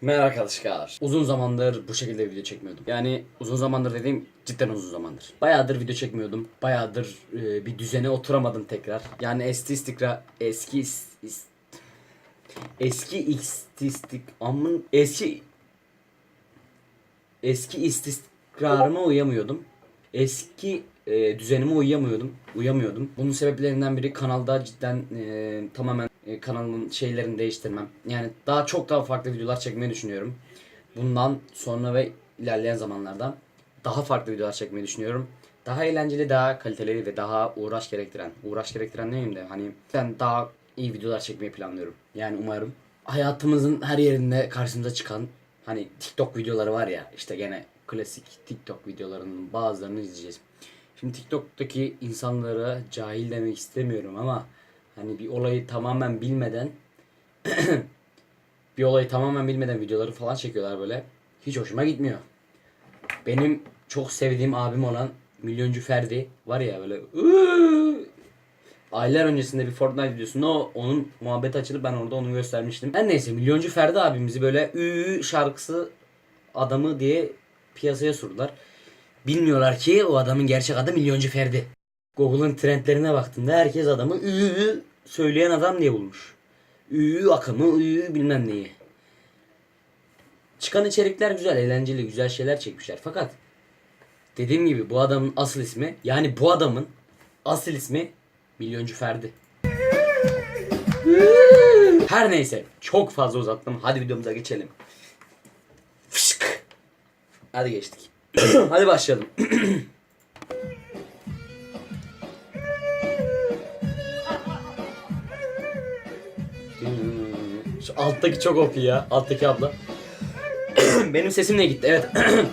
Merhaba arkadaşlar. Uzun zamandır bu şekilde video çekmiyordum. Yani uzun zamandır dediğim cidden uzun zamandır. Bayağıdır video çekmiyordum. Bayağıdır e, bir düzene oturamadım tekrar. Yani eski istikra eski eski ististik amın eski eski istikrarıma uyamıyordum. Eski e, düzenime uyamıyordum. Uyamıyordum. Bunun sebeplerinden biri kanalda cidden e, tamamen e, kanalımın şeylerini değiştirmem. Yani daha çok daha farklı videolar çekmeyi düşünüyorum. Bundan sonra ve ilerleyen zamanlarda daha farklı videolar çekmeyi düşünüyorum. Daha eğlenceli, daha kaliteli ve daha uğraş gerektiren. Uğraş gerektiren neyim de hani ben daha iyi videolar çekmeyi planlıyorum. Yani umarım hayatımızın her yerinde karşımıza çıkan hani TikTok videoları var ya işte gene klasik TikTok videolarının bazılarını izleyeceğiz. Şimdi TikTok'taki insanlara cahil demek istemiyorum ama hani bir olayı tamamen bilmeden bir olayı tamamen bilmeden videoları falan çekiyorlar böyle. Hiç hoşuma gitmiyor. Benim çok sevdiğim abim olan Milyoncu Ferdi var ya böyle aylar öncesinde bir Fortnite videosunda onun muhabbeti açılıp ben orada onu göstermiştim. Her neyse Milyoncu Ferdi abimizi böyle ü şarkısı adamı diye piyasaya sürdüler. Bilmiyorlar ki o adamın gerçek adı Milyoncu Ferdi. Google'ın trendlerine baktığında herkes adamı ü söyleyen adam diye bulmuş. Ü akımı ü bilmem neyi. Çıkan içerikler güzel, eğlenceli, güzel şeyler çekmişler. Fakat dediğim gibi bu adamın asıl ismi yani bu adamın asıl ismi Milyoncu Ferdi. Her neyse çok fazla uzattım. Hadi videomuza geçelim. Fışk. Hadi geçtik. Hadi başlayalım. Şu alttaki çok OP ya. Alttaki abla. Benim sesim ne gitti? Evet.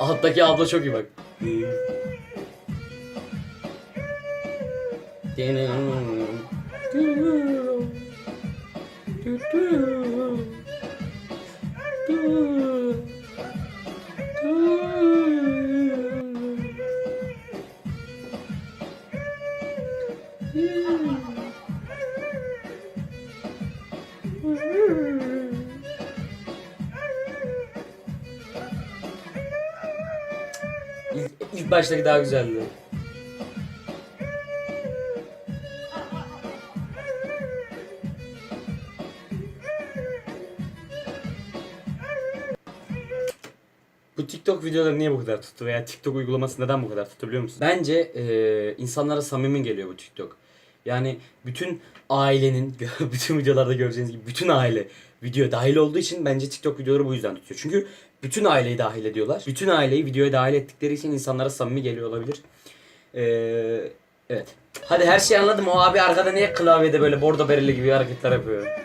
alttaki abla çok iyi bak. baştaki daha güzeldi. Bu TikTok videoları niye bu kadar tuttu veya TikTok uygulaması neden bu kadar tuttu biliyor musun? Bence e, insanlara samimi geliyor bu TikTok. Yani bütün ailenin, bütün videolarda göreceğiniz gibi bütün aile video dahil olduğu için bence TikTok videoları bu yüzden tutuyor. Çünkü bütün aileyi dahil ediyorlar. Bütün aileyi videoya dahil ettikleri için insanlara samimi geliyor olabilir. E, evet. Hadi her şeyi anladım. O abi arkada niye klavyede böyle bordo bereli gibi hareketler yapıyor?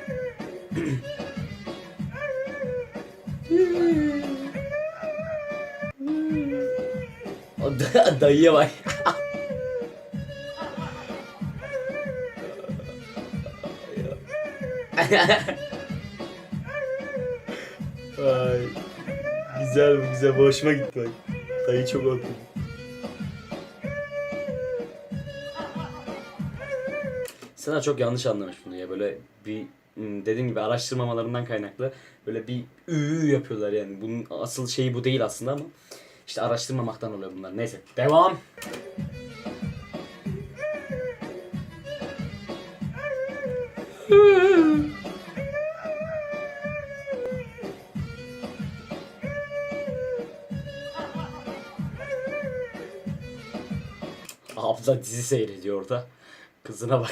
O da- dayıya bak. Ay. Güzel bu güzel. Bu hoşuma gitti bak. Dayı çok okey. Sana çok yanlış anlamış bunu ya böyle bir hmm, dediğim gibi araştırmamalarından kaynaklı böyle bir ü yapıyorlar yani. Bunun asıl şeyi bu değil aslında ama işte araştırmamaktan oluyor bunlar. Neyse devam. Abla dizi seyrediyor orada. Kızına bak.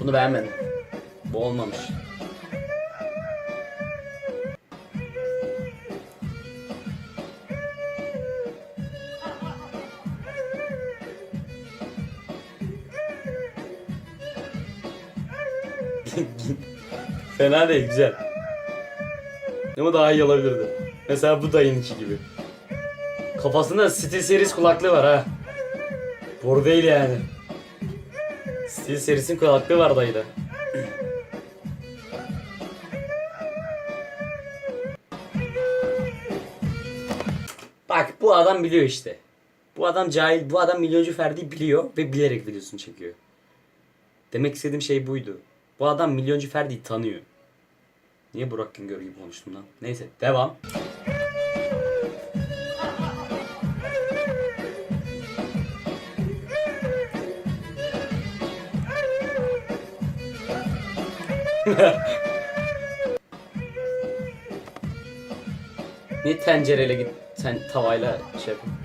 Bunu beğenmedim. Bu olmamış. Fena değil güzel. Ama daha iyi olabilirdi. Mesela bu dayınki gibi. Kafasında Steel Series kulaklığı var ha. Boru değil yani. Steel Series'in kulaklığı var dayıda. Bak bu adam biliyor işte. Bu adam cahil, bu adam milyoncu Ferdi biliyor ve bilerek videosunu çekiyor. Demek istediğim şey buydu. Bu adam milyoncu Ferdi'yi tanıyor. Niye Burak Güngör gibi konuştum lan? Neyse devam. Niye tencereyle git sen tavayla şey yapayım?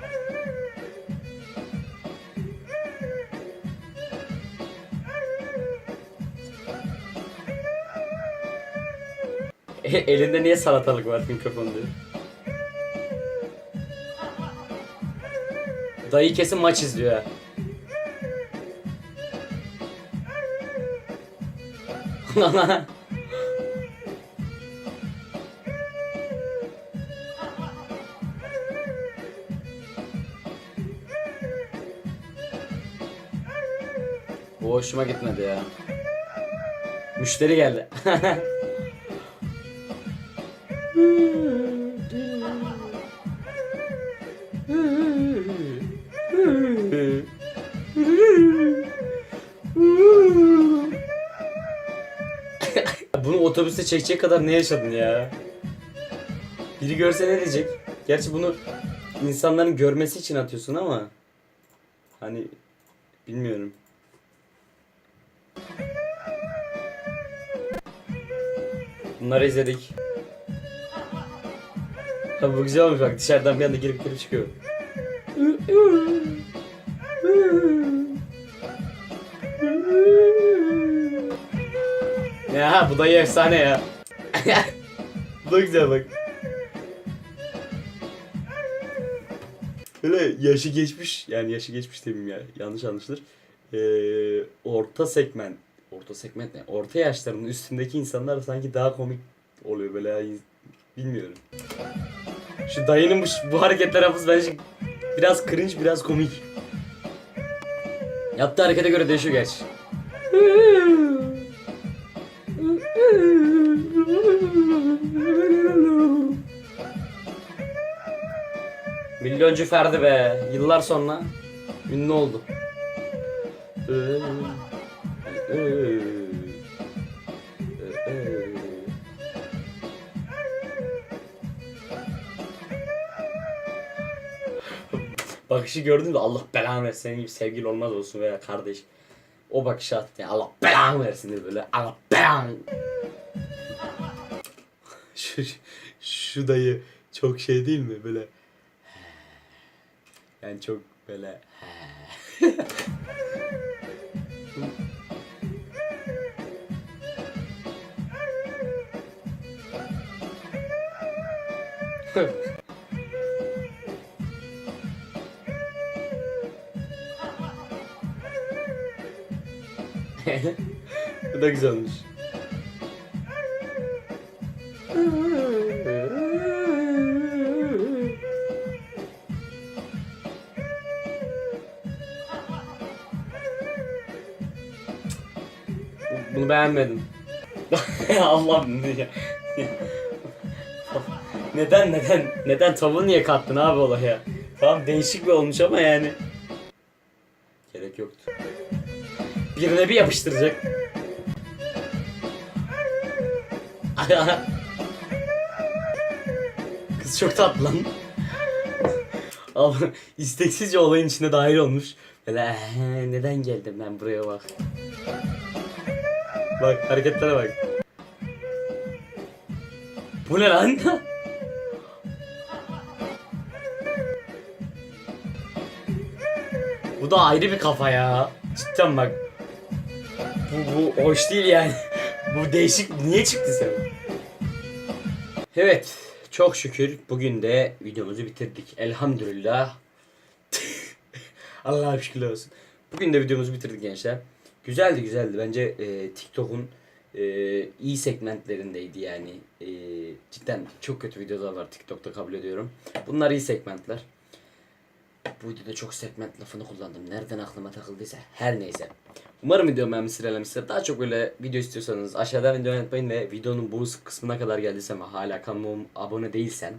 elinde niye salatalık var mikrofon diyor. Dayı kesin maç izliyor ha. Bu hoşuma gitmedi ya. Müşteri geldi. Bunu otobüste çekecek kadar ne yaşadın ya? Biri görse ne diyecek? Gerçi bunu insanların görmesi için atıyorsun ama hani bilmiyorum. Bunları izledik. Ha bu güzel olmuş bak dışarıdan bir anda girip girip çıkıyor. Ya bu da efsane ya. bu da güzel bak. Böyle yaşı geçmiş yani yaşı geçmiş demeyeyim ya yanlış anlaşılır. Ee, orta segment orta segment ne? Orta yaşlarının üstündeki insanlar sanki daha komik oluyor böyle. Bilmiyorum. Şu dayının bu, bu hareketler hafız bence biraz cringe biraz komik. Yaptığı harekete göre değişiyor gerçi. Milyoncu Ferdi be. Yıllar sonra ünlü oldu. Bakışı gördün mü Allah belanı versin senin gibi sevgili olmaz olsun veya kardeş. O bakışı attı ya Allah belanı versin diye böyle Allah belanı. şu, şu dayı çok şey değil mi böyle yani çok böyle Bu da güzelmiş. Bunu beğenmedim. Allah'ım ya. neden neden neden tavuğu niye kattın abi olaya? Tamam değişik bir olmuş ama yani. Gerek yoktu. Birine bir yapıştıracak. Kız çok tatlı lan. Ama isteksizce olayın içine dahil olmuş. Böyle "Ee, neden geldim ben buraya bak. Bak hareketlere bak. Bu ne lan? Bu da ayrı bir kafa ya. Cidden bak. Bu, bu hoş değil yani. bu değişik. Niye çıktı sen? Evet. Çok şükür bugün de videomuzu bitirdik. Elhamdülillah. Allah'a şükürler olsun. Bugün de videomuzu bitirdik gençler. Güzeldi güzeldi. Bence e, TikTok'un e, iyi segmentlerindeydi yani. E, cidden çok kötü videolar var TikTok'ta kabul ediyorum. Bunlar iyi segmentler. Bu videoda çok segment lafını kullandım. Nereden aklıma takıldıysa her neyse. Umarım video beğenmişsiniz, elemişsiniz. Daha çok böyle video istiyorsanız aşağıdan video unutmayın ve videonun bu kısmına kadar geldiysen ve hala kanalıma abone değilsen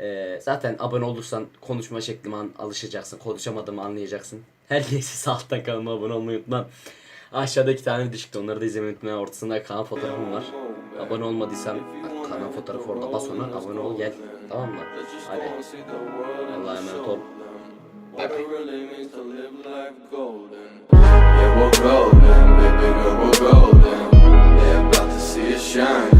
Ee, zaten abone olursan konuşma şeklime alışacaksın. Konuşamadığımı anlayacaksın. Herkese sağ alttan kanalıma abone olmayı unutma. Aşağıda iki tane çıktı. Onları da izlemeyi unutma. Ortasında kanal fotoğrafım var. Abone olmadıysan kanal fotoğrafı orada. Bas ona abone ol gel. Tamam mı? Hadi. Allah'a emanet ol. life golden. Yeah, we're golden, baby girl, we're golden. They're about to see us shine.